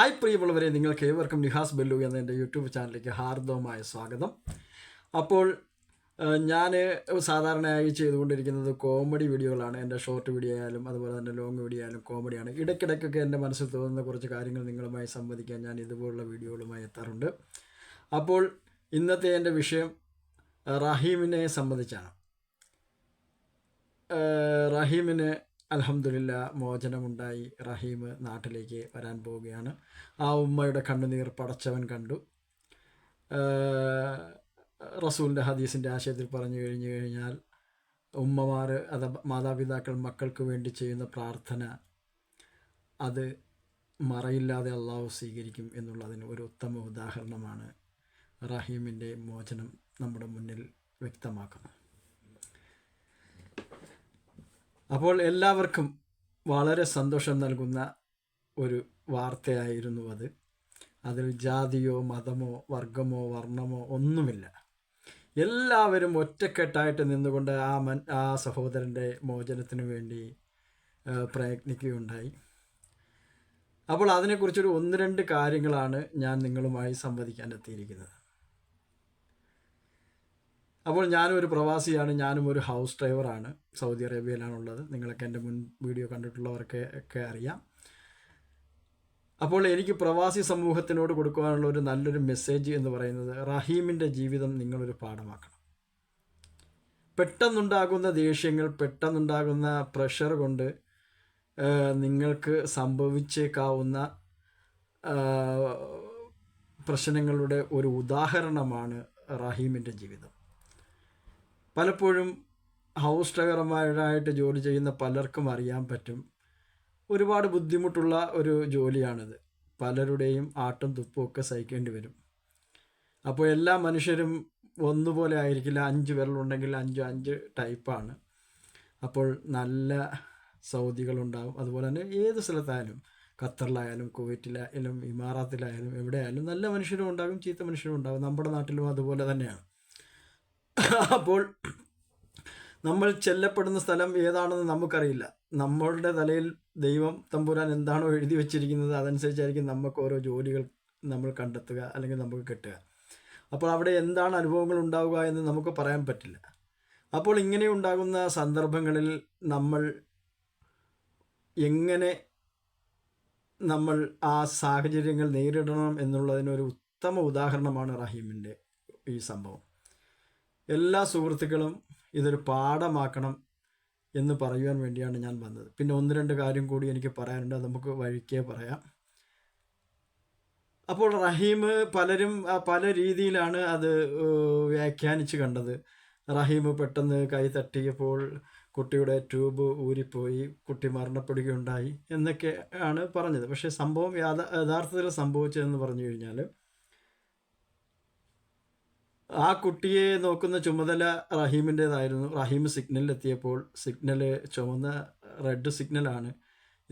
Hi പ്രിയമുള്ളവരെ നിങ്ങൾക്ക് ഏവർക്കും നിഹാസ് ബെല്ലു എന്ന എന്റെ യൂട്യൂബ് ചാനലിലേക്ക് ഹാർദവമായ സ്വാഗതം. അപ്പോൾ ഞാൻ സാധാരണയായി ചെയ്തുകൊണ്ടിരിക്കുന്നത് കോമഡി വീഡിയോകളാണ്. എന്റെ ഷോർട്ട് വീഡിയോ ആയാലും അതുപോലെ തന്നെ ലോങ് വീഡിയോ ആയാലും കോമഡിയാണ്. ഇടയ്ക്കിടയ്ക്കൊക്കെ എന്റെ മനസ്സിൽ തോന്നുന്ന കുറച്ച് കാര്യങ്ങൾ നിങ്ങളുമായി സംവദിക്കാൻ ഞാൻ ഇതുപോലുള്ള വീഡിയോകളുമായി എത്താറുണ്ട്. അപ്പോൾ ഇന്നത്തെ എന്റെ വിഷയം റഹീമിനെ സംബന്ധിച്ചാണ്. റഹീമിനെ അലഹമുല്ല മോചനമുണ്ടായി റഹീം നാട്ടിലേക്ക് വരാൻ പോവുകയാണ്. ആ ഉമ്മയുടെ കണ്ണുനീർ പടച്ചവൻ കണ്ടു. റസൂലിന്റെ ഹദീസിന്റെ ആശയത്തിൽ പറഞ്ഞു കഴിഞ്ഞു കഴിഞ്ഞാൽ ഉമ്മമാർ അത് മാതാപിതാക്കൾ മക്കൾക്ക് വേണ്ടി ചെയ്യുന്ന പ്രാർത്ഥന അത് മറയില്ലാതെ അള്ളാഹു സ്വീകരിക്കും എന്നുള്ളതിന് ഒരു ഉത്തമ ഉദാഹരണമാണ് റഹീമിന്റെ മോചനം നമ്മുടെ മുന്നിൽ വ്യക്തമാക്കുന്നത്. അപ്പോൾ എല്ലാവർക്കും വളരെ സന്തോഷം നൽകുന്ന ഒരു വാർത്തയായിരുന്നു അത്. അതിൽ ജാതിയോ മതമോ വർഗമോ വർണമോ ഒന്നുമില്ല. എല്ലാവരും ഒറ്റക്കെട്ടായിട്ട് നിന്നുകൊണ്ട് ആ മൻ ആ സഹോദരന്റെ മോചനത്തിന് വേണ്ടി പ്രയത്നിക്കുകയുണ്ടായി. അപ്പോൾ അതിനെക്കുറിച്ചൊരു ഒന്ന് രണ്ട് കാര്യങ്ങളാണ് ഞാൻ നിങ്ങളുമായി സംവദിക്കാൻ എത്തിയിരിക്കുന്നത്. അപ്പോൾ ഞാനും ഒരു പ്രവാസിയാണ് ഞാനും ഒരു ഹൗസ് ഡ്രൈവറാണ് സൗദി അറേബ്യയിലാണ് ഉള്ളത് നിങ്ങളൊക്കെ എന്റെ മുൻ വീഡിയോ കണ്ടിട്ടുള്ളവർക്ക് ഒക്കെ അറിയാം. അപ്പോൾ എനിക്ക് പ്രവാസി സമൂഹത്തിനോട് കൊടുക്കുവാനുള്ള ഒരു നല്ലൊരു മെസ്സേജ് എന്ന് പറയുന്നത് റഹീമിന്റെ ജീവിതം നിങ്ങളൊരു പാഠമാക്കണം. പെട്ടെന്നുണ്ടാകുന്ന ദേഷ്യങ്ങൾ പെട്ടെന്നുണ്ടാകുന്ന പ്രഷർ കൊണ്ട് നിങ്ങൾക്ക് സംഭവിച്ചേക്കാവുന്ന പ്രശ്നങ്ങളുടെ ഒരു ഉദാഹരണമാണ് റഹീമിന്റെ ജീവിതം. പലപ്പോഴും ഹൗസ് ഡ്രൈവർമാരായിട്ട് ജോലി ചെയ്യുന്ന പലർക്കും അറിയാൻ പറ്റും. ഒരുപാട് ബുദ്ധിമുട്ടുള്ള ഒരു ജോലിയാണിത്. പലരുടെയും ആട്ടും തുപ്പും ഒക്കെ സഹിക്കേണ്ടി വരും. അപ്പോൾ എല്ലാ മനുഷ്യരും ഒന്നുപോലെ ആയിരിക്കില്ല. അഞ്ച് വിരലുണ്ടെങ്കിൽ അഞ്ച് അഞ്ച് ടൈപ്പാണ് അപ്പോൾ നല്ല സൗദികളുണ്ടാവും. അതുപോലെ തന്നെ ഏത് സ്ഥലത്തായാലും ഖത്തറിലായാലും കുവൈറ്റിലായാലും ഇമാറാത്തിലായാലും എവിടെയായാലും നല്ല മനുഷ്യരും ഉണ്ടാകും ചീത്ത മനുഷ്യരും ഉണ്ടാകും. നമ്മുടെ നാട്ടിലും അതുപോലെ തന്നെയാണ്. അപ്പോൾ നമ്മൾ ചെല്ലപ്പെടുന്ന സ്ഥലം ഏതാണെന്ന് നമുക്കറിയില്ല. നമ്മളുടെ തലയിൽ ദൈവം തമ്പുരാൻ എന്താണോ എഴുതി വെച്ചിരിക്കുന്നത് അതനുസരിച്ചായിരിക്കും നമുക്ക് ഓരോ ജോലികൾ നമ്മൾ കണ്ടെത്തുക അല്ലെങ്കിൽ നമുക്ക് കിട്ടുക. അപ്പോൾ അവിടെ എന്താണ് അനുഭവങ്ങൾ ഉണ്ടാവുക എന്ന് നമുക്ക് പറയാൻ പറ്റില്ല. അപ്പോൾ ഇങ്ങനെ ഉണ്ടാകുന്ന സന്ദർഭങ്ങളിൽ നമ്മൾ എങ്ങനെ നമ്മൾ ആ സാഹചര്യങ്ങൾ നേരിടണം എന്നുള്ളതിനൊരു ഉത്തമ ഉദാഹരണമാണ് റഹീമിന്റെ ഈ സംഭവം. എല്ലാ സുഹൃത്തുക്കളും ഇതൊരു പാഠമാക്കണം എന്ന് പറയുവാൻ വേണ്ടിയാണ് ഞാൻ വന്നത്. പിന്നെ ഒന്ന് രണ്ട് കാര്യം കൂടി എനിക്ക് പറയാനുണ്ട്. അത് നമുക്ക് വഴിക്കേ പറയാം. അപ്പോൾ റഹീം പലരും പല രീതിയിലാണ് അത് വ്യാഖ്യാനിച്ച് കണ്ടത്. റഹീം പെട്ടെന്ന് കൈ തട്ടിയപ്പോൾ കുട്ടിയുടെ ട്യൂബ് ഊരിപ്പോയി കുട്ടി മരണപ്പെടുകയുണ്ടായി എന്നൊക്കെ ആണ് പറഞ്ഞത്. പക്ഷേ സംഭവം യാഥാ യഥാർത്ഥത്തിൽ സംഭവിച്ചതെന്ന് പറഞ്ഞു കഴിഞ്ഞാൽ ആ കുട്ടിയെ നോക്കുന്ന ചുമതല റഹീമിന്റേതായിരുന്നു. റഹീം സിഗ്നലിലെത്തിയപ്പോൾ സിഗ്നൽ ചുമന്ന റെഡ് സിഗ്നലാണ്.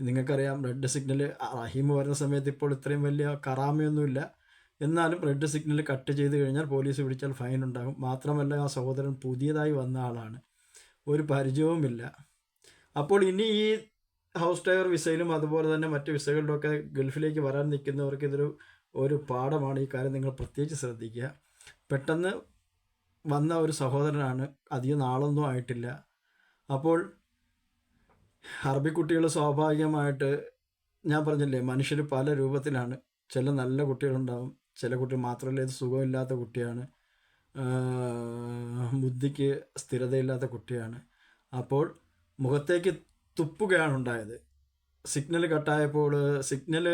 നിങ്ങൾക്കറിയാം റെഡ് സിഗ്നൽ റഹീം വരുന്ന സമയത്ത് ഇപ്പോൾ ഇത്രയും വലിയ കറാമയൊന്നുമില്ല. എന്നാലും റെഡ് സിഗ്നൽ കട്ട് ചെയ്ത് കഴിഞ്ഞാൽ പോലീസ് പിടിച്ചാൽ ഫൈൻ ഉണ്ടാകും. മാത്രമല്ല ആ സഹോദരൻ പുതിയതായി വന്ന ആളാണ്. ഒരു പരിചയവുമില്ല. അപ്പോൾ ഇനി ഈ ഹൗസ് ഡ്രൈവർ വിസയിലും അതുപോലെ തന്നെ മറ്റ് വിസകളിലൊക്കെ ഗൾഫിലേക്ക് വരാൻ നിൽക്കുന്നവർക്ക് ഇതൊരു ഒരു പാഠമാണ്. ഈ കാര്യം നിങ്ങൾ പ്രത്യേകിച്ച് ശ്രദ്ധിക്കുക. പെട്ടെന്ന് വന്ന ഒരു സഹോദരനാണ്. അധികം നാളൊന്നും ആയിട്ടില്ല. അപ്പോൾ അറബിക്കുട്ടികൾ സ്വാഭാവികമായിട്ട് ഞാൻ പറഞ്ഞില്ലേ മനുഷ്യർ പല രൂപത്തിലാണ്. ചില നല്ല കുട്ടികളുണ്ടാവും ചില കുട്ടികൾ മാത്രമല്ല ഇത് സുഖമില്ലാത്ത കുട്ടിയാണ്. ബുദ്ധിക്ക് സ്ഥിരതയില്ലാത്ത കുട്ടിയാണ്. അപ്പോൾ മുഖത്തേക്ക് തുപ്പുകയാണ് ഉണ്ടായത്. സിഗ്നൽ കട്ടായപ്പോൾ സിഗ്നൽ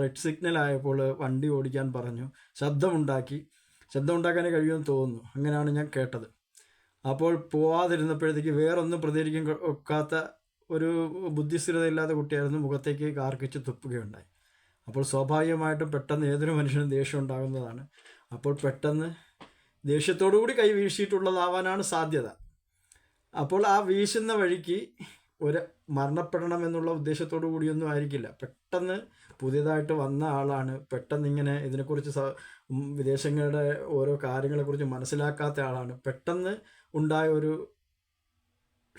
റെഡ് സിഗ്നൽ ആയപ്പോൾ വണ്ടി ഓടിക്കാൻ പറഞ്ഞു. ശബ്ദമുണ്ടാക്കി. ശബ്ദം ഉണ്ടാക്കാനേ കഴിയുമെന്ന് തോന്നുന്നു. അങ്ങനെയാണ് ഞാൻ കേട്ടത്. അപ്പോൾ പോവാതിരുന്നപ്പോഴത്തേക്ക് വേറൊന്നും പ്രതികരിക്കാൻ ഒക്കാത്ത ഒരു ബുദ്ധിസ്ഥിരതയില്ലാത്ത കുട്ടിയായിരുന്നു മുഖത്തേക്ക് കാർക്കിച്ച് തുപ്പുകയുണ്ടായി. അപ്പോൾ സ്വാഭാവികമായിട്ടും പെട്ടെന്ന് ഏതൊരു മനുഷ്യനും ദേഷ്യം ഉണ്ടാകുന്നതാണ്. അപ്പോൾ പെട്ടെന്ന് ദേഷ്യത്തോടു കൂടി കൈ വീശിയിട്ടുള്ളതാവാനാണ് സാധ്യത. അപ്പോൾ ആ വീശുന്ന വഴിക്ക് ഒരു മരണപ്പെടണം എന്നുള്ള ഉദ്ദേശത്തോടു കൂടിയൊന്നും ആയിരിക്കില്ല. പെട്ടെന്ന് പുതിയതായിട്ട് വന്ന ആളാണ്. പെട്ടെന്ന് ഇങ്ങനെ ഇതിനെക്കുറിച്ച് വിദേശങ്ങളുടെ ഓരോ കാര്യങ്ങളെക്കുറിച്ച് മനസ്സിലാക്കാത്ത ആളാണ്. പെട്ടെന്ന് ഉണ്ടായ ഒരു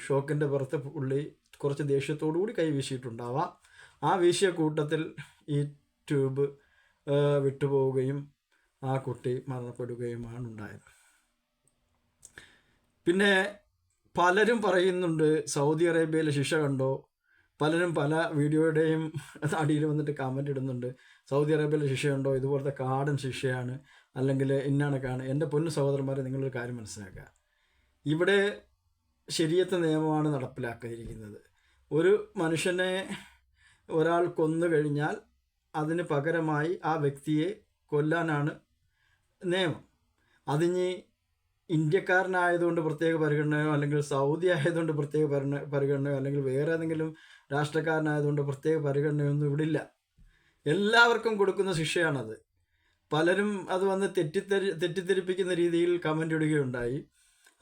ഷോക്കിന്റെ പുറത്ത് പുള്ളി കുറച്ച് ദേഷ്യത്തോടു കൂടി കൈ വീശിയിട്ടുണ്ടാവാം. ആ വീശിയ കൂട്ടത്തിൽ ഈ ട്യൂബ് വിട്ടുപോവുകയും ആ കുട്ടി മരണപ്പെടുകയുമാണ് ഉണ്ടായത്. പിന്നെ പലരും പറയുന്നുണ്ട് സൗദി അറേബ്യയിലെ ശിക്ഷ കണ്ടോ? പലരും പല വീഡിയോയുടെയും അടിയിൽ വന്നിട്ട് കമന്റ് ഇടുന്നുണ്ട്. സൗദി അറേബ്യയിലെ ശിക്ഷയുണ്ടോ ഇതുപോലത്തെ കാടൻ ശിക്ഷയാണ് അല്ലെങ്കിൽ ഇന്നാണക്കാണ്. എന്റെ പൊന്നു സഹോദരന്മാരെ നിങ്ങളൊരു കാര്യം മനസ്സിലാക്കുക. ഇവിടെ ശരിയത്തെ നിയമമാണ് നടപ്പിലാക്കിയിരിക്കുന്നത്. ഒരു മനുഷ്യനെ ഒരാൾ കൊന്നു കഴിഞ്ഞാൽ അതിന് പകരമായി ആ വ്യക്തിയെ കൊല്ലാനാണ് നിയമം. അതിനി ഇന്ത്യക്കാരനായതുകൊണ്ട് പ്രത്യേക പരിഗണനയോ അല്ലെങ്കിൽ സൗദി ആയതുകൊണ്ട് പ്രത്യേക പരിഗണ പരിഗണനയോ അല്ലെങ്കിൽ വേറെ ഏതെങ്കിലും രാഷ്ട്രക്കാരനായതുകൊണ്ട് പ്രത്യേക പരിഗണനയൊന്നും ഇവിടെ ഇല്ല. എല്ലാവർക്കും കൊടുക്കുന്ന ശിക്ഷയാണത്. പലരും അത് വന്ന് തെറ്റിദ്ധരി തെറ്റിദ്ധരിപ്പിക്കുന്ന രീതിയിൽ കമന്റ് ഇടുകയുണ്ടായി.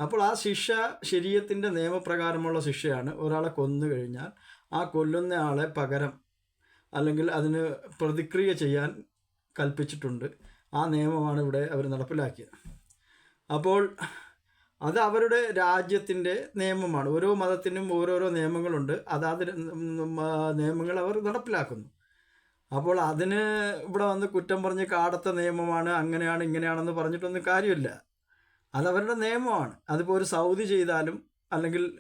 അപ്പോൾ ആ ശിക്ഷ ശരീരത്തിന്റെ നിയമപ്രകാരമുള്ള ശിക്ഷയാണ്. ഒരാളെ കൊന്നു കഴിഞ്ഞാൽ ആ കൊല്ലുന്ന ആളെ പകരം അല്ലെങ്കിൽ അതിന് പ്രതിക്രിയ ചെയ്യാൻ കൽപ്പിച്ചിട്ടുണ്ട്. ആ നിയമമാണ് ഇവിടെ അവർ നടപ്പിലാക്കിയത്. അപ്പോൾ അത് അവരുടെ രാജ്യത്തിന്റെ നിയമമാണ്. ഓരോ മതത്തിനും ഓരോരോ നിയമങ്ങളുണ്ട്. അതാത് നിയമങ്ങൾ അവർ നടപ്പിലാക്കുന്നു. അപ്പോൾ അതിന് ഇവിടെ വന്ന് കുറ്റം പറഞ്ഞ് കാടത്ത നിയമമാണ് അങ്ങനെയാണ് ഇങ്ങനെയാണെന്ന് പറഞ്ഞിട്ടൊന്നും കാര്യമില്ല. അതവരുടെ നിയമമാണ്. അതിപ്പോൾ ഒരു സൗദി ചെയ്താലും അല്ലെങ്കിൽ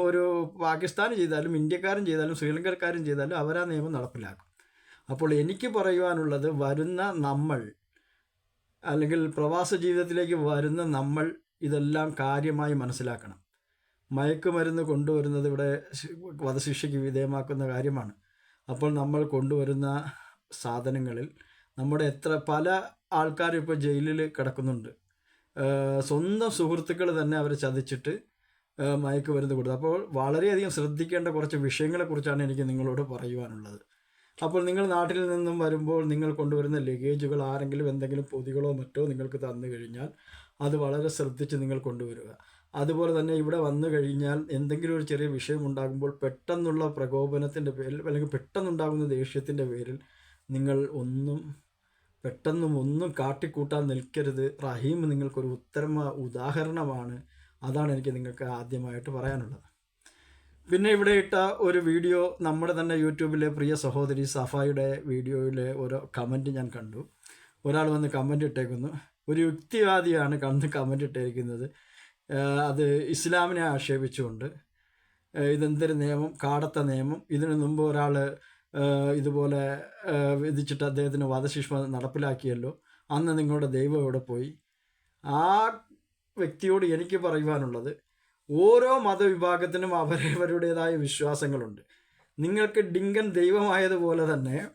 ഒരു- പാകിസ്ഥാൻ ചെയ്താലും ഇന്ത്യക്കാരും ചെയ്താലും ശ്രീലങ്കക്കാരും ചെയ്താലും അവരാ നിയമം നടപ്പിലാക്കും. അപ്പോൾ എനിക്ക് പറയുവാനുള്ളത് വരുന്ന നമ്മൾ അല്ലെങ്കിൽ പ്രവാസ ജീവിതത്തിലേക്ക് വരുന്ന നമ്മൾ ഇതെല്ലാം കാര്യമായി മനസ്സിലാക്കണം. മയക്കുമരുന്ന് കൊണ്ടുവരുന്നത് ഇവിടെ വധശിക്ഷയ്ക്ക് വിധേയമാക്കുന്ന കാര്യമാണ്. അപ്പോൾ നമ്മൾ കൊണ്ടുവരുന്ന സാധനങ്ങളിൽ നമ്മുടെ എത്ര പല ആൾക്കാരും ഇപ്പോൾ ജയിലിൽ കിടക്കുന്നുണ്ട്. സ്വന്തം സുഹൃത്തുക്കൾ തന്നെ അവരെ ചതിച്ചിട്ട് മയക്കുമരുന്ന് കൊടുത്തു. അപ്പോൾ വളരെയധികം ശ്രദ്ധിക്കേണ്ട കുറച്ച് വിഷയങ്ങളെക്കുറിച്ചാണ് എനിക്ക് നിങ്ങളോട് പറയുവാനുള്ളത്. അപ്പോൾ നിങ്ങൾ നാട്ടിൽ നിന്നും വരുമ്പോൾ നിങ്ങൾ കൊണ്ടുവരുന്ന ലഗേജുകൾ ആരെങ്കിലും എന്തെങ്കിലും പൊതികളോ മറ്റോ നിങ്ങൾക്ക് തന്നു കഴിഞ്ഞാൽ അത് വളരെ ശ്രദ്ധിച്ച് നിങ്ങൾ കൊണ്ടുവരിക. അതുപോലെ തന്നെ ഇവിടെ വന്നു കഴിഞ്ഞാൽ എന്തെങ്കിലും ഒരു ചെറിയ വിഷയം ഉണ്ടാകുമ്പോൾ പെട്ടെന്നുള്ള പ്രകോപനത്തിന്റെ പേരിൽ അല്ലെങ്കിൽ പെട്ടെന്നുണ്ടാകുന്ന ദേഷ്യത്തിന്റെ പേരിൽ നിങ്ങൾ ഒന്നും പെട്ടെന്നും ഒന്നും കാട്ടിക്കൂട്ടാൻ നിൽക്കരുത്. റഹീം നിങ്ങൾക്കൊരു ഉത്തരമ ഉദാഹരണമാണ്. അതാണ് എനിക്ക് നിങ്ങൾക്ക് ആദ്യമായിട്ട് പറയാനുള്ളത്. പിന്നെ ഇവിടെ ഇട്ട ഒരു വീഡിയോ നമ്മുടെ തന്നെ യൂട്യൂബിലെ പ്രിയ സഹോദരി സഫായുടെ വീഡിയോയിലെ ഓരോ കമന്റ് ഞാൻ കണ്ടു. ഒരാൾ വന്ന് കമന്റ് ഇട്ടേക്കുന്നു. ഒരു യുക്തിവാദിയാണ് കണ്ട് കമന്റ് ഇട്ടേക്കുന്നത്. അത് ഇസ്ലാമിനെ ആക്ഷേപിച്ചുകൊണ്ട്. ഇതെന്തൊരു നിയമം? കാടത്ത നിയമം. ഇതിനു മുമ്പ് ഒരാൾ ഇതുപോലെ വിധിച്ചിട്ട് അദ്ദേഹത്തിന് വധശിക്ഷ നടപ്പിലാക്കിയല്ലോ. അന്ന് നിങ്ങളുടെ ദൈവം എവിടെ പോയി? ആ വ്യക്തിയോട് എനിക്ക് പറയുവാനുള്ളത് ഓരോ മതവിഭാഗത്തിനും അവരവരുടേതായ വിശ്വാസങ്ങളുണ്ട്. നിങ്ങൾക്ക് ഡിങ്കൻ ദൈവമായതുപോലെ തന്നെ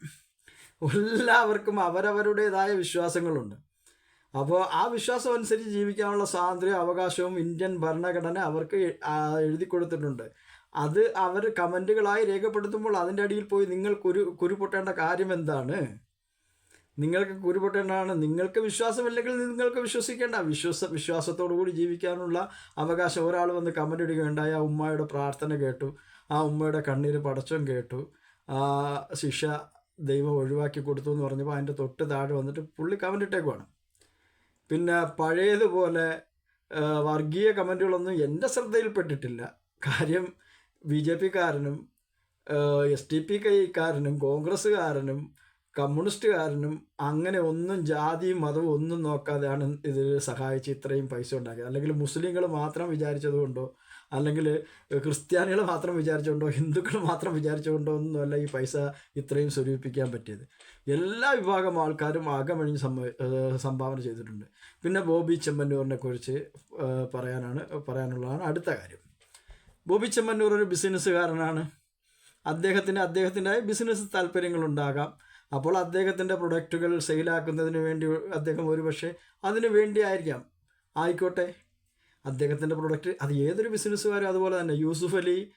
എല്ലാവർക്കും അവരവരുടേതായ വിശ്വാസങ്ങളുണ്ട്. അപ്പോൾ ആ വിശ്വാസം അനുസരിച്ച് ജീവിക്കാനുള്ള സ്വാതന്ത്ര്യം അവകാശവും ഇന്ത്യൻ ഭരണഘടന അവർക്ക് എഴുതി കൊടുത്തിട്ടുണ്ട്. അത് അവർ കമന്റുകളായി രേഖപ്പെടുത്തുമ്പോൾ അതിന്റെ അടിയിൽ പോയി നിങ്ങൾ കുരു കുരുപൊട്ടേണ്ട കാര്യം എന്താണ്? നിങ്ങൾക്ക് കുരുപൊട്ടേണ്ടതാണ്. നിങ്ങൾക്ക് വിശ്വാസമില്ലെങ്കിൽ നിങ്ങൾക്ക് വിശ്വസിക്കേണ്ട. വിശ്വാസ വിശ്വാസത്തോടു കൂടി ജീവിക്കാനുള്ള അവകാശം. ഒരാൾ വന്ന് കമന്റ് ഇടുകയുണ്ടായി. ആ ഉമ്മയുടെ പ്രാർത്ഥന കേട്ടു. ആ ഉമ്മയുടെ കണ്ണീര് പടച്ചം കേട്ടു. ആ ശിക്ഷ ദൈവം ഒഴിവാക്കി കൊടുത്തു എന്ന് പറഞ്ഞപ്പോൾ അതിന്റെ തൊട്ട് താഴെ വന്നിട്ട് പുള്ളി കമന്റ് ഇട്ടേക്കുവാണ്. പിന്നെ പഴയതുപോലെ വർഗീയ കമന്റുകളൊന്നും എന്റെ ശ്രദ്ധയിൽപ്പെട്ടിട്ടില്ല. കാര്യം ബി ജെ പിക്കാരനും എസ് ടി പി കൈക്കാരനും കോൺഗ്രസ്സുകാരനും കമ്മ്യൂണിസ്റ്റുകാരനും അങ്ങനെ ഒന്നും ജാതിയും മതവും ഒന്നും നോക്കാതെയാണ് ഇതിൽ സഹായിച്ച് ഇത്രയും പൈസ ഉണ്ടാക്കിയത്. അല്ലെങ്കിൽ മുസ്ലിങ്ങൾ മാത്രം വിചാരിച്ചതുകൊണ്ടോ അല്ലെങ്കിൽ ക്രിസ്ത്യാനികൾ മാത്രം വിചാരിച്ചുകൊണ്ടോ ഹിന്ദുക്കൾ മാത്രം വിചാരിച്ചുകൊണ്ടോ ഒന്നുമല്ല ഈ പൈസ ഇത്രയും സ്വരൂപിക്കാൻ പറ്റിയത്. എല്ലാ വിഭാഗം ആൾക്കാരും അകമഴിഞ്ഞ് സംഭ സംഭാവന ചെയ്തിട്ടുണ്ട്. പിന്നെ ബോബി ചെമ്മന്നൂറിനെ കുറിച്ച് പറയാനാണ് പറയാനുള്ളതാണ് അടുത്ത കാര്യം. ബോബി ചെമ്മന്നൂർ ഒരു ബിസിനസ്സുകാരനാണ്. അദ്ദേഹത്തിന് അദ്ദേഹത്തിന്റെ ബിസിനസ് താല്പര്യങ്ങളുണ്ടാകാം അപ്പോൾ അദ്ദേഹത്തിന്റെ പ്രൊഡക്റ്റുകൾ സെയിലാക്കുന്നതിന് വേണ്ടി അദ്ദേഹം ഒരുപക്ഷെ അതിന് വേണ്ടി ആയിരിക്കാം ആയിക്കോട്ടെ. അദ്ദേഹത്തിന്റെ പ്രൊഡക്റ്റ് അത് ഏതൊരു ബിസിനസ്സുകാരും അതുപോലെ തന്നെ. യൂസുഫ് അലി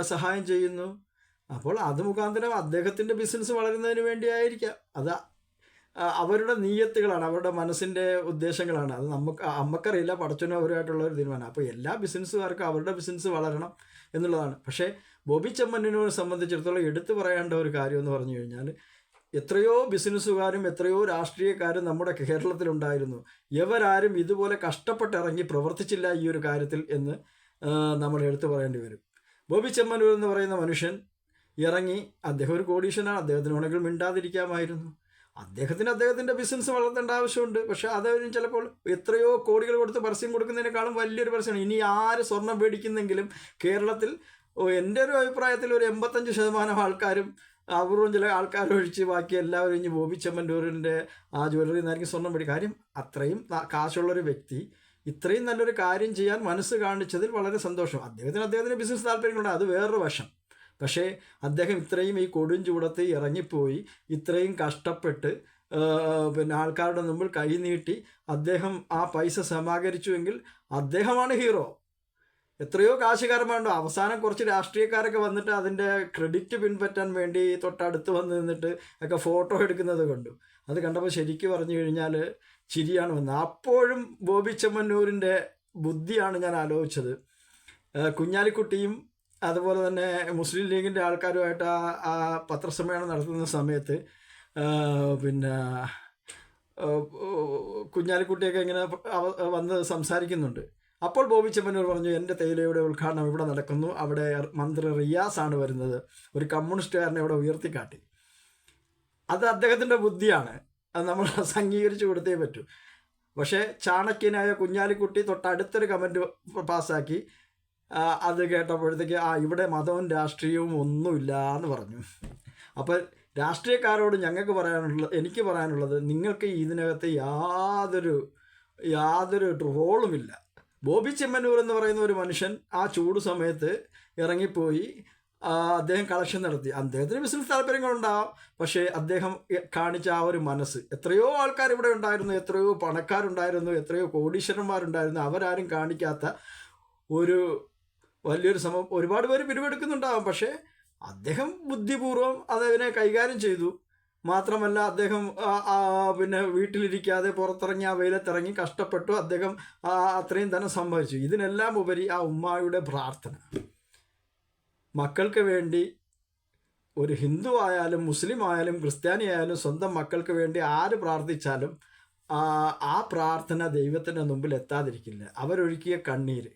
സഹായം ചെയ്യുന്നു. അപ്പോൾ അത് മുഖാന്തരം അദ്ദേഹത്തിന്റെ ബിസിനസ് വളരുന്നതിന് വേണ്ടിയായിരിക്കാം. അത് അവരുടെ നീയത്തുകളാണ് അവരുടെ മനസ്സിന്റെ ഉദ്ദേശങ്ങളാണ്. അത് നമുക്ക് നമുക്കറിയില്ല പടച്ചനും അവരുമായിട്ടുള്ള ഒരു തീരുമാനം. അപ്പോൾ എല്ലാ ബിസിനസ്സുകാർക്കും അവരുടെ ബിസിനസ് വളരണം എന്നുള്ളതാണ്. പക്ഷേ ബോബി ചെമ്മന്നിനെ സംബന്ധിച്ചിടത്തോളം എടുത്തു പറയേണ്ട ഒരു കാര്യം എന്ന് പറഞ്ഞു കഴിഞ്ഞാൽ എത്രയോ ബിസിനസ്സുകാരും എത്രയോ രാഷ്ട്രീയക്കാരും നമ്മുടെ കേരളത്തിലുണ്ടായിരുന്നു. ഇവരാരും ഇതുപോലെ കഷ്ടപ്പെട്ടിറങ്ങി പ്രവർത്തിച്ചില്ല ഈ ഒരു കാര്യത്തിൽ എന്ന് നമ്മൾ എടുത്തു പറയേണ്ടി വരും. ബോബി ചെമ്മനൂർ എന്ന് പറയുന്ന മനുഷ്യൻ ഇറങ്ങി അദ്ദേഹം ഒരു കോടീശ്വരനാണ്. അദ്ദേഹത്തിന് വേണമെങ്കിൽ മിണ്ടാതിരിക്കാമായിരുന്നു. അദ്ദേഹത്തിന് അദ്ദേഹത്തിന്റെ ബിസിനസ് വളർത്തേണ്ട ആവശ്യമുണ്ട്. പക്ഷേ അതവരും ചിലപ്പോൾ എത്രയോ കോടികൾ കൊടുത്ത് പരസ്യം കൊടുക്കുന്നതിനേക്കാളും വലിയൊരു പരസ്യമാണ്. ഇനി ആര് സ്വർണം മേടിക്കുന്നെങ്കിലും കേരളത്തിൽ എന്റെ ഒരു അഭിപ്രായത്തിൽ ഒരു എൺപത്തഞ്ച് ശതമാനം ആൾക്കാരും അപൂർവം ചില ആൾക്കാർ ഒഴിച്ച് ബാക്കി എല്ലാവരും ഇനി ബോബി ചെമ്മന്നൂരിന്റെ ആ ജ്വല്ലറി നിന്നായിരിക്കും സ്വർണം പിടി കാര്യം അത്രയും കാശുള്ളൊരു വ്യക്തി ഇത്രയും നല്ലൊരു കാര്യം ചെയ്യാൻ മനസ്സ് കാണിച്ചതിൽ വളരെ സന്തോഷം. അദ്ദേഹത്തിന് അദ്ദേഹത്തിന് ബിസിനസ് താല്പര്യങ്ങളുണ്ട്. അത് വേറൊരു വശം. പക്ഷേ അദ്ദേഹം ഇത്രയും ഈ കൊടും ചൂടത്ത് ഇറങ്ങിപ്പോയി ഇത്രയും കഷ്ടപ്പെട്ട് പിന്നെ ആൾക്കാരുടെ മുമ്പിൽ കൈ നീട്ടി അദ്ദേഹം ആ പൈസ സമാഹരിച്ചുവെങ്കിൽ അദ്ദേഹമാണ് ഹീറോ എത്രയോ കാശുകാരന്മാരുണ്ട്. അവസാനം കുറച്ച് രാഷ്ട്രീയക്കാരൊക്കെ വന്നിട്ട് അതിന്റെ ക്രെഡിറ്റ് പിൻപറ്റാൻ വേണ്ടി തൊട്ടടുത്ത് വന്ന് നിന്നിട്ട് ഒക്കെ ഫോട്ടോ എടുക്കുന്നത് കണ്ടു. അത് കണ്ടപ്പോൾ ശരിക്കും പറഞ്ഞു കഴിഞ്ഞാൽ ചിരിയാണ് വന്നത്. അപ്പോഴും ബോബി ചെമ്മന്നൂരിന്റെ ബുദ്ധിയാണ് ഞാൻ ആലോചിച്ചത്. കുഞ്ഞാലിക്കുട്ടിയും അതുപോലെ തന്നെ മുസ്ലിം ലീഗിന്റെ ആൾക്കാരുമായിട്ട് ആ ആ പത്രസമ്മേളനം നടത്തുന്ന സമയത്ത് പിന്നെ കുഞ്ഞാലിക്കുട്ടിയൊക്കെ ഇങ്ങനെ വന്ന് സംസാരിക്കുന്നുണ്ട്. അപ്പോൾ ബോബി ചെമ്മന്നൂർ പറഞ്ഞു എന്റെ തേയിലയുടെ ഉദ്ഘാടനം ഇവിടെ നടക്കുന്നു. അവിടെ മന്ത്രി റിയാസ് ആണ് വരുന്നത്. ഒരു കമ്മ്യൂണിസ്റ്റുകാരനെ ഇവിടെ ഉയർത്തിക്കാട്ടി. അത് അദ്ദേഹത്തിന്റെ ബുദ്ധിയാണ്. അത് നമ്മൾ അംഗീകരിച്ചു കൊടുത്തേ പറ്റൂ. പക്ഷേ ചാണക്യനായ കുഞ്ഞാലിക്കുട്ടി തൊട്ടടുത്തൊരു കമന്റ് പാസ്സാക്കി. അത് കേട്ടപ്പോഴത്തേക്ക് ആ ഇവിടെ മതവും രാഷ്ട്രീയവും ഒന്നുമില്ല എന്ന് പറഞ്ഞു. അപ്പോൾ രാഷ്ട്രീയക്കാരോട് ഞങ്ങൾക്ക് പറയാനുള്ളത് എനിക്ക് പറയാനുള്ളത് നിങ്ങൾക്ക് ഇതിനകത്ത് യാതൊരു യാതൊരു റോളുമില്ല ബോബി ചെമ്മന്നൂർ എന്ന് പറയുന്ന ഒരു മനുഷ്യൻ ആ ചൂട് സമയത്ത് ഇറങ്ങിപ്പോയി അദ്ദേഹം കളക്ഷൻ നടത്തി. അദ്ദേഹത്തിന് ബിസിനസ് താല്പര്യങ്ങളുണ്ടാവും പക്ഷേ അദ്ദേഹം കാണിച്ച ആ ഒരു മനസ്സ് എത്രയോ ആൾക്കാർ ഇവിടെ ഉണ്ടായിരുന്നു എത്രയോ പണക്കാരുണ്ടായിരുന്നു എത്രയോ കോടീശ്വരന്മാരുണ്ടായിരുന്നു അവരാരും കാണിക്കാത്ത ഒരു വലിയൊരു സമം ഒരുപാട് പേര് പിരിവെടുക്കുന്നുണ്ടാവും പക്ഷേ അദ്ദേഹം ബുദ്ധിപൂർവം അതതിനെ കൈകാര്യം ചെയ്തു. മാത്രമല്ല അദ്ദേഹം പിന്നെ വീട്ടിലിരിക്കാതെ പുറത്തിറങ്ങി ആ വെയിലത്തിറങ്ങി കഷ്ടപ്പെട്ടു. അദ്ദേഹം അത്രയും ധനം സംഭവിച്ചു ഇതിനെല്ലാം ഉപരി ആ ഉമ്മായുടെ പ്രാർത്ഥന. മക്കൾക്ക് വേണ്ടി ഒരു ഹിന്ദു ആയാലും മുസ്ലിം ആയാലും ക്രിസ്ത്യാനി ആയാലും സ്വന്തം മക്കൾക്ക് വേണ്ടി ആര് പ്രാർത്ഥിച്ചാലും ആ പ്രാർത്ഥന ദൈവത്തിന്റെ മുമ്പിൽ എത്താതിരിക്കില്ല. അവരൊഴുക്കിയ കണ്ണീര്.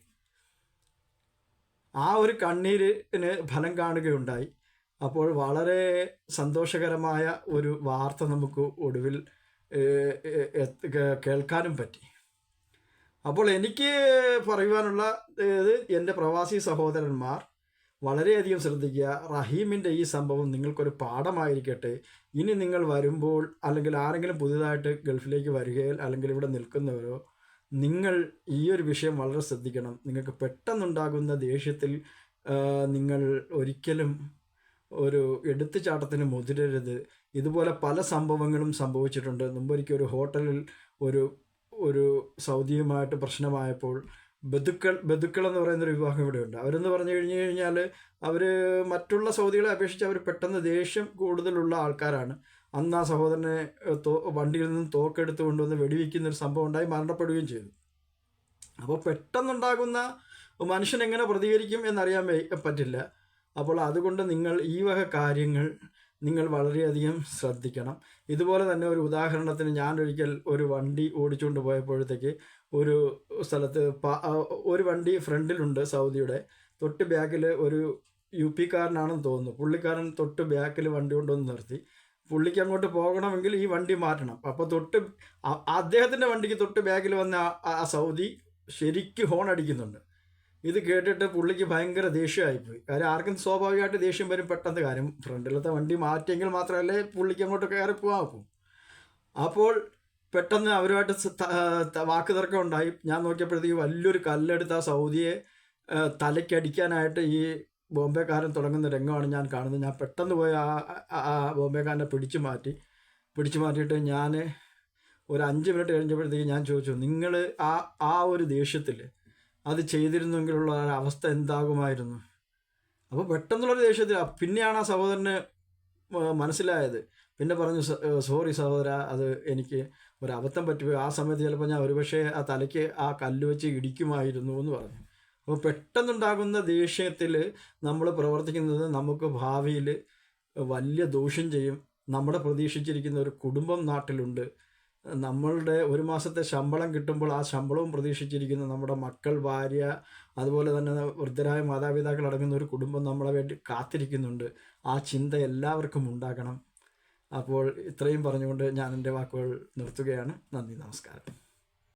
ആ ഒരു കണ്ണീരിന് ഫലം കാണുകയുണ്ടായി. അപ്പോൾ വളരെ സന്തോഷകരമായ ഒരു വാർത്ത നമുക്ക് ഒടുവിൽ കേൾക്കാനും പറ്റി. അപ്പോൾ എനിക്ക് പറയുവാനുള്ള ഇത് എന്റെ പ്രവാസി സഹോദരന്മാർ വളരെയധികം ശ്രദ്ധിക്കുക. റഹീമിന്റെ ഈ സംഭവം നിങ്ങൾക്കൊരു പാഠമായിരിക്കട്ടെ. ഇനി നിങ്ങൾ വരുമ്പോൾ അല്ലെങ്കിൽ ആരെങ്കിലും പുതിയതായിട്ട് ഗൾഫിലേക്ക് വരികയോ അല്ലെങ്കിൽ ഇവിടെ നിൽക്കുന്നവരോ നിങ്ങൾ ഈ ഒരു വിഷയം വളരെ ശ്രദ്ധിക്കണം. നിങ്ങൾക്ക് പെട്ടെന്നുണ്ടാകുന്ന ദേഷ്യത്തിൽ നിങ്ങൾ ഒരിക്കലും ഒരു എടുത്തുചാട്ടത്തിന് മുതിരരുത്. ഇതുപോലെ പല സംഭവങ്ങളും സംഭവിച്ചിട്ടുണ്ട്. മുമ്പൊരിക്കൽ ഒരു ഹോട്ടലിൽ ഒരു ഒരു സൗദിയുമായിട്ട് പ്രശ്നമായപ്പോൾ ബന്ധുക്കൾ ബന്ധുക്കൾ എന്ന് പറയുന്നൊരു വിഭാഗം ഇവിടെയുണ്ട് അവരെന്ന് പറഞ്ഞു കഴിഞ്ഞു കഴിഞ്ഞാൽ അവർ മറ്റുള്ള സൗദികളെ അപേക്ഷിച്ച് അവർ പെട്ടെന്ന് ദേഷ്യം കൂടുതലുള്ള ആൾക്കാരാണ്. അന്ന് ആ സഹോദരനെ വണ്ടിയിൽ നിന്ന് തോക്കെടുത്ത് കൊണ്ടുവന്ന് വെടിവെക്കുന്ന ഒരു സംഭവം ഉണ്ടായി മരണപ്പെടുകയും ചെയ്തു. അപ്പോൾ പെട്ടെന്നുണ്ടാകുന്ന മനുഷ്യൻ എങ്ങനെ പ്രതികരിക്കും എന്നറിയാൻ പറ്റില്ല. അപ്പോൾ അതുകൊണ്ട് നിങ്ങൾ ഈ വക കാര്യങ്ങൾ നിങ്ങൾ വളരെയധികം ശ്രദ്ധിക്കണം. ഇതുപോലെ തന്നെ ഒരു ഉദാഹരണത്തിന് ഞാനൊരിക്കൽ ഒരു വണ്ടി ഓടിച്ചുകൊണ്ട് പോയപ്പോഴത്തേക്ക് ഒരു സ്ഥലത്ത് ഒരു വണ്ടി ഫ്രണ്ടിലുണ്ട് സൗദിയുടെ. തൊട്ട് ബാക്കിൽ ഒരു യു പിക്കാരനാണെന്ന് തോന്നുന്നു. പുള്ളിക്കാരൻ തൊട്ട് ബാക്കിൽ വണ്ടി കൊണ്ടുവന്ന് നിർത്തി. പുള്ളിക്ക് അങ്ങോട്ട് പോകണമെങ്കിൽ ഈ വണ്ടി മാറ്റണം. അപ്പോൾ തൊട്ട് അദ്ദേഹത്തിന്റെ വണ്ടിക്ക് തൊട്ട് ബാക്കിൽ വന്ന ആ സൗദി ശരിക്കും ഹോൺ അടിക്കുന്നുണ്ട്. ഇത് കേട്ടിട്ട് പുള്ളിക്ക് ഭയങ്കര ദേഷ്യമായിപ്പോയി. കാര്യം ആർക്കും സ്വാഭാവികമായിട്ട് ദേഷ്യം വരും പെട്ടെന്ന് കാര്യം. ഫ്രണ്ടിലത്തെ വണ്ടി മാറ്റിയെങ്കിൽ മാത്രമല്ലേ പുള്ളിക്ക് അങ്ങോട്ട് കയറി പോകാൻ അപ്പോൾ പെട്ടെന്ന് അവരുമായിട്ട് വാക്ക് തർക്കം ഉണ്ടായി. ഞാൻ നോക്കിയപ്പോഴത്തേക്ക് വലിയൊരു കല്ലെടുത്ത ആ സൗദിയെ തലയ്ക്കടിക്കാനായിട്ട് ഈ ബോംബെക്കാരൻ തുടങ്ങുന്ന രംഗമാണ് ഞാൻ കാണുന്നത്. ഞാൻ പെട്ടെന്ന് പോയി ആ- ആ ബോംബെക്കാരനെ പിടിച്ചു മാറ്റി. പിടിച്ചു മാറ്റിയിട്ട് ഞാൻ ഒരു അഞ്ച് മിനിറ്റ് കഴിഞ്ഞപ്പോഴത്തേക്ക് ഞാൻ ചോദിച്ചു നിങ്ങൾ ആ ആ ഒരു ദേഷ്യത്തിൽ അത് ചെയ്തിരുന്നെങ്കിലുള്ള അവസ്ഥ എന്താകുമായിരുന്നു? അപ്പോൾ പെട്ടെന്നുള്ളൊരു ദേഷ്യത്തിൽ പിന്നെയാണ് ആ സഹോദരന് മനസ്സിലായത്. പിന്നെ പറഞ്ഞു സോറി സഹോദര അത് എനിക്ക് ഒരു അബദ്ധം പറ്റിപ്പോയി ആ സമയത്ത് ചിലപ്പോൾ ഞാൻ ഒരുപക്ഷെ ആ തലയ്ക്ക് ആ കല്ല് വെച്ച് ഇടിക്കുമായിരുന്നു എന്ന് പറഞ്ഞു. അപ്പോൾ പെട്ടെന്നുണ്ടാകുന്ന ദേഷ്യത്തിൽ നമ്മൾ പ്രവർത്തിക്കുന്നത് നമുക്ക് ഭാവിയിൽ വലിയ ദോഷം ചെയ്യും. നമ്മുടെ പ്രതീക്ഷിച്ചിരിക്കുന്ന ഒരു കുടുംബം നാട്ടിലുണ്ട്. നമ്മളുടെ ഒരു മാസത്തെ ശമ്പളം കിട്ടുമ്പോൾ ആ ശമ്പളവും പ്രതീക്ഷിച്ചിരിക്കുന്ന നമ്മുടെ മക്കൾ ഭാര്യ അതുപോലെ തന്നെ വൃദ്ധരായ മാതാപിതാക്കൾ അടങ്ങുന്ന ഒരു കുടുംബം നമ്മളെ വേണ്ടി കാത്തിരിക്കുന്നുണ്ട്. ആ ചിന്ത എല്ലാവർക്കും ഉണ്ടാകണം. അപ്പോൾ ഇത്രയും പറഞ്ഞുകൊണ്ട് ഞാൻ എന്റെ വാക്കുകൾ നിർത്തുകയാണ്. നന്ദി നമസ്കാരം.